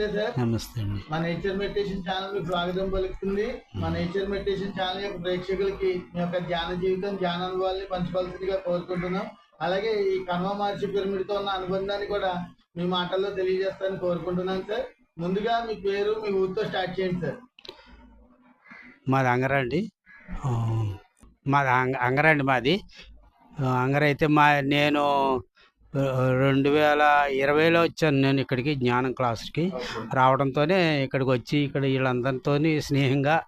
నమస్తే సార్. నమస్తే అండి. మా నేచర్ మెడిటేషన్ ఛానల్ మీకు స్వాగతం పలుకుతుంది. మా నేచర్ మెడిటేషన్ ఛానల్ యొక్క ప్రేక్షకులకి మీ యొక్క ధ్యాన జీవితం ధ్యాన అనుభవాల్ని పంచవలసిందిగా కోరుకుంటున్నాం. అలాగే ఈ కన్వ మహర్షి పిరమిడ్తో ఉన్న అనుబంధాన్ని కూడా మీ మాటల్లో తెలియజేస్తానని కోరుకుంటున్నాను సార్. ముందుగా మీ పేరు మీ ఊరితో స్టార్ట్ చేయండి సార్. మాది అంగర అండి. మాది అంగ అంగర అండి మాది. ఆ, అంగర అయితే మా నేను రెండు వేల ఇరవైలో వచ్చాను నేను ఇక్కడికి జ్ఞానం క్లాస్కి. రావడంతోనే ఇక్కడికి వచ్చి ఇక్కడ వీళ్ళందరితో స్నేహంగా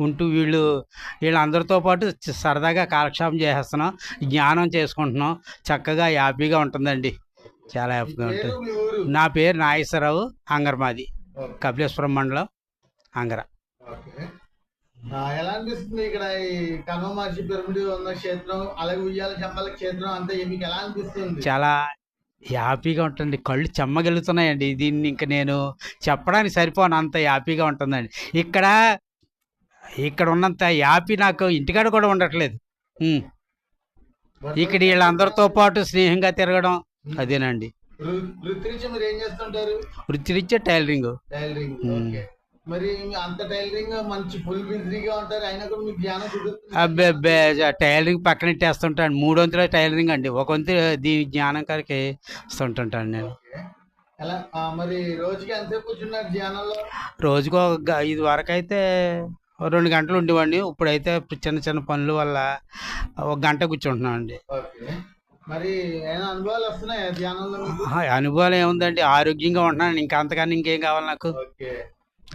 ఉంటూ వీళ్ళు వీళ్ళందరితో పాటు సరదాగా కాలక్షేపం చేసేస్తున్నాం. జ్ఞానం చేసుకుంటున్నాం. చక్కగా హ్యాపీగా ఉంటుందండి. చాలా హ్యాపీగా ఉంటుంది. నా పేరు నాగేశ్వరరావు అంగర మాది ఓకే. కపిలేశ్వరం మండలం అంగర. ఎలా అనిపిస్తుంది ఇక్కడ ఈ కన్వ మహర్షి పిరమిడ్ ఉన్న క్షేత్రం అలాగే ఉయ్యాల చంపల క్షేత్రం అంతా మీకు ఎలా అనిపిస్తుంది? చాలా హ్యాపీగా ఉంటుంది కళ్ళు చెమ్మగలుగుతున్నాయండి దీన్ని ఇంక నేను చెప్పడానికి సరిపోను. అంత హ్యాపీగా ఉంటుందండి. ఇక్కడ ఇక్కడ ఉన్నంత హ్యాపీ నాకు ఇంటికాడ కూడా ఉండట్లేదు. ఇక్కడ వీళ్ళందరితో పాటు స్నేహంగా తిరగడం అదేనండి. వృత్తిరీత్యా మీరు ఏం చేస్తుంటారు? వృత్తిరీత్యా టైలరింగ్. టైలరింగ్. మరి అంత టైలరింగ్ మంచి ఫుల్ బిజీగా ఉంటారు అయినా కూడా మీకు కుదురుతుంది. అబ్బే అబ్బే టైలరింగ్ పక్కన ఇట్టేస్తుంటాను. మూడు వంతుల టైలరింగ్ అండి. ఒక వంతు దీని జ్ఞానం కాడికి వస్తుంటుంటాను నేను. ఎలా మరి రోజుకి ఎంతసేపు కూర్చున్నారు ధ్యానంలో? రోజుకో గ- ఇది వరకు అయితే రెండు గంటలు ఉండేవాడిని. ఇప్పుడైతే చిన్న చిన్న పనుల వల్ల ఒక గంట కూర్చుంటున్నాం అండి ఓకే. మరి ఏమైనా అనుభవాలు వస్తున్నాయా ధ్యానంలో మీకు? ఆహా, అనుభవం ఏముందండి? ఆరోగ్యంగా ఉంటున్నాను. ఇంకా అంతకన్నా ఇంకేం కావాలి నాకు? ఓకే.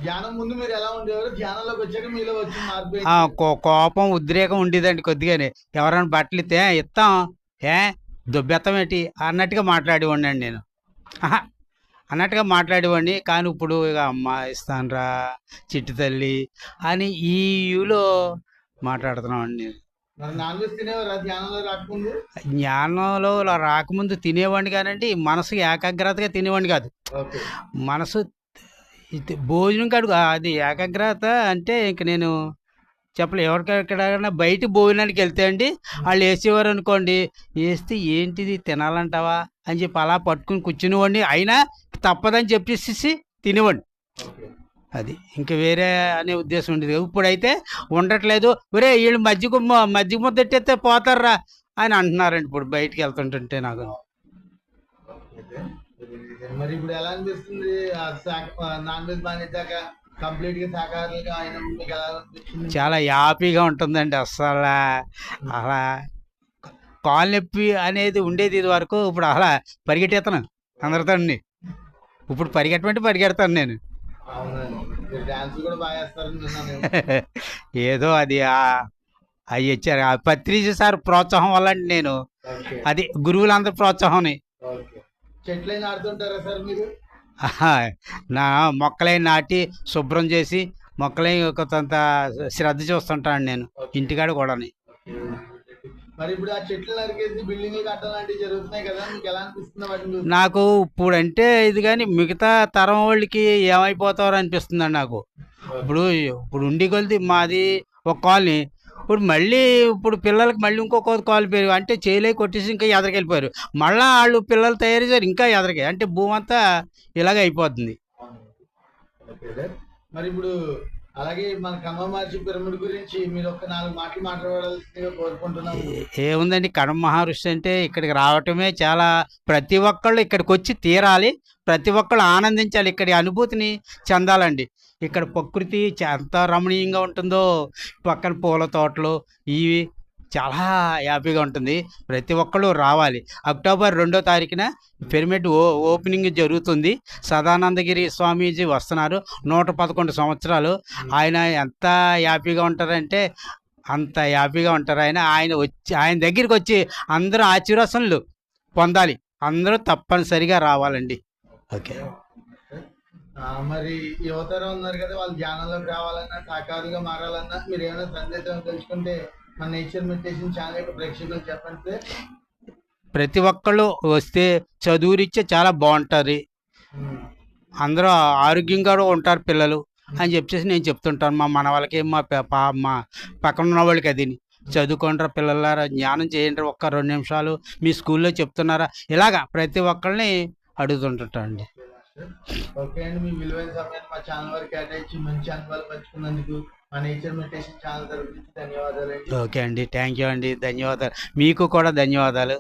ధ్యానం ముందు మీరు ఎలా ఉండేవారు? ధ్యానంలోకి వచ్చాక మీలో వచ్చిన మార్పు ఏంటి? ఆ, కో- కోపం ఉద్రేకం ఉండేదండి కొద్దిగానే. ఎవరైనా బట్టలు ఇస్తే "ఏ, ఇస్తాం ఏ దుబ్బెత్తం ఏంటి? అన్నట్టుగా మాట్లాడేవాడిని అండి నేను. అన్నట్టుగా మాట్లాడేవాడిని. కానీ ఇప్పుడు ఇక అమ్మ ఇస్తానురా చిట్టి తల్లి అని ఈ యూలో మాట్లాడుతున్నాం అండి నేను. మరి నాన్ వెజ్ తినేవారా ధ్యానంలో రాకముందు? జ్ఞానంలో రాకముందు తినేవాడిని కానండి మనసు ఏకాగ్రతగా తినేవాడిని కాదు. మనసు ఇది భోజనం కాదు అది ఏకాగ్రత అంటే ఇంక నేను చెప్పలే ఎవరికెక్కడైనా బయట భోజనానికి వెళ్తే అండి వాళ్ళు వేసేవారు అనుకోండి వేస్తే ఏంటిది? తినాలంటావా? అని చెప్పి అలా పట్టుకుని కూర్చునేవాడిని. అయినా తప్పదని చెప్పేసి ఓకే అది ఇంక వేరే అనే ఉద్దేశం ఉండేది. ఇప్పుడైతే ఉండట్లేదు. ఒరే వీళ్ళు మజ్జిగ మజ్జిగ ముద్ద ఎట్టేస్తే పోతారా అని అంటున్నారండి ఇప్పుడు బయటికి వెళ్తుంటుంటే నాకు. మరి ఇప్పుడు ఎలా అనిపిస్తుంది? నాన్ వెజ్ మానేశాక కంప్లీట్గా శాకాహారులుగా ఆయన మీకు ఎలా అనిపిస్తుంది చాలా హ్యాపీగా ఉంటుందండి అస్సలు అలా కాలు నొప్పి అనేది ఉండేది ఇది వరకు ఇప్పుడు అలా పరిగెట్టేస్తాను అందరితో ఇప్పుడు పరిగెట్టమంటే పరిగెడతాను నేను. ఏదో అది ఆ- అవి ఇచ్చారు. ఆ పత్రిజ సార్ ప్రోత్సాహం వల్ల అండి నేను. అది గురువులందరి ప్రోత్సాహం చెట్లైనా ఆడుతుంటారా సార్ మీరు? నా మొక్కలై నాటి శుభ్రం చేసి మొక్కలై కొంత శ్రద్ధ చూస్తుంటాను నేను ఇంటికాడ కూడా మరి ఇప్పుడు ఆ చెట్లు నరికేసి బిల్డింగ్లు కట్టడం లాంటివి జరుగుతున్నాయి కదా మీకు ఎలా అనిపిస్తుంది వాటిని చూస్తే? నాకు ఇప్పుడు అంటే ఇది కానీ మిగతా తరం వాళ్ళకి ఏమైపోతారో అనిపిస్తుందండి నాకు. ఇప్పుడు ఇప్పుడు ఉండి కొలిది మాది ఒక కాలనీ. ఇప్పుడు మళ్ళీ ఇప్పుడు పిల్లలకి మళ్ళీ ఇంకొక కాలు పెరిగి అంటే చేయలే కొట్టేసి ఇంకా ఎదరికెళ్ళిపోయారు. మళ్ళీ వాళ్ళు పిల్లలు తయారు చేశారు ఇంకా ఎదరికే. అంటే భూమంతా ఇలాగ అయిపోతుంది. మరి ఇప్పుడు అలాగే మన కమ్మ పిరమిడ్ గురించి మీరు ఒక నాలుగు మాటలు మాట్లాడవలసిందిగా కోరుకుంటున్నాము. ఏముందండి? కడమ మహర్షి అంటే ఇక్కడికి రావటమే చాలా ప్రతి ఒక్కళ్ళు ఇక్కడికి వచ్చి తీరాలి. ప్రతి ఒక్కళ్ళు ఆనందించాలి. ఇక్కడి అనుభూతిని చెందాలండి. ఇక్కడ ప్రకృతి ఎంత రమణీయంగా ఉంటుందో. పక్కన పూల తోటలు ఇవి చాలా హ్యాపీగా ఉంటుంది. ప్రతి ఒక్కళ్ళు రావాలి. అక్టోబర్ రెండో తారీఖున పిరమిడ్ ఓ ఓపెనింగ్ జరుగుతుంది. సదానందగిరి స్వామీజీ వస్తున్నారు. నూట పదకొండు సంవత్సరాలు. ఆయన ఎంత హ్యాపీగా ఉంటారంటే అంత హ్యాపీగా ఉంటారు. ఆయన ఆయన వచ్చి ఆయన దగ్గరికి వచ్చి అందరూ ఆశీర్వసనలు పొందాలి. అందరూ తప్పనిసరిగా రావాలండి. ఓకే. మరి యువతరం ఉన్నారు కదా వాళ్ళు ధ్యానంలోకి రావాలన్నా సాకారులుగా మారాలన్నా మీరు ఏమైనా సందేశం తెలుసుకుంటే మన నేచర్ మెడిటేషన్ ఛానల్ యొక్క చెప్పండి ప్రతి ఒక్కళ్ళు వస్తే చదువురిచ్చే చాలా బాగుంటుంది అందరూ ఆరోగ్యంగా ఉంటారు పిల్లలు అని చెప్పేసి నేను చెప్తుంటాను. మా మన వాళ్ళకి మా పా- మా పక్కన ఉన్న వాళ్ళకి అది. చదువుకుంటారా పిల్లలారా జ్ఞానం చేయండి ఒక్క రెండు నిమిషాలు మీ స్కూల్లో చెప్తున్నారా? ఇలాగా ప్రతి ఒక్కరిని అడుగుతుంటాండి ఓకే అండి మీ విలువైన సమయాన్ని మా ఛానల్ వరకు కేటాయించి మంచి అనుభవాలు పంచుకున్నందుకు మా నేచర్ మెడిటేషన్ ఛానల్ నుంచి ధన్యవాదాలు అండి ఓకే అండి థ్యాంక్ యూ అండి ధన్యవాదాలు. మీకు కూడా ధన్యవాదాలు.